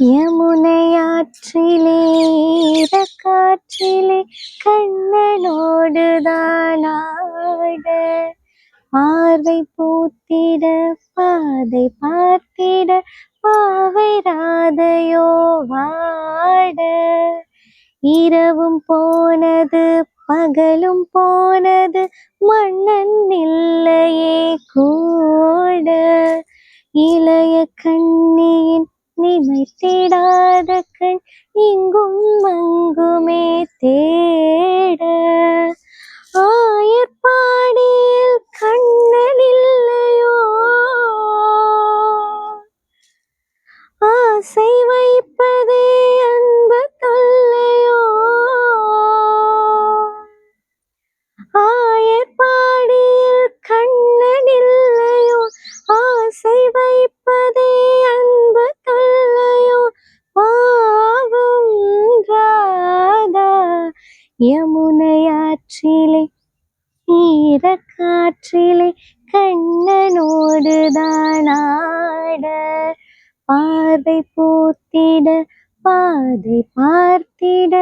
யமுனையாற்றிலே காற்றிலே கண்ணனோடுதான் ஆட பார்வை பூத்திட பாதை பார்த்திட பாவை ராதையோ வாட. இரவும் போனது பகலும் போனது மன்னன் இல்லையே கூ இளைய கண்ணியின் நிமை தேடாத கண் இங்கும் வைப்பதே அன்பு தொல்லையோ பாவம் ராதா. யமுனையாற்றிலே ஈரக்காற்றிலே கண்ணனோடுதான் ஆட பார்வை பூத்திட பாதை பார்த்திட.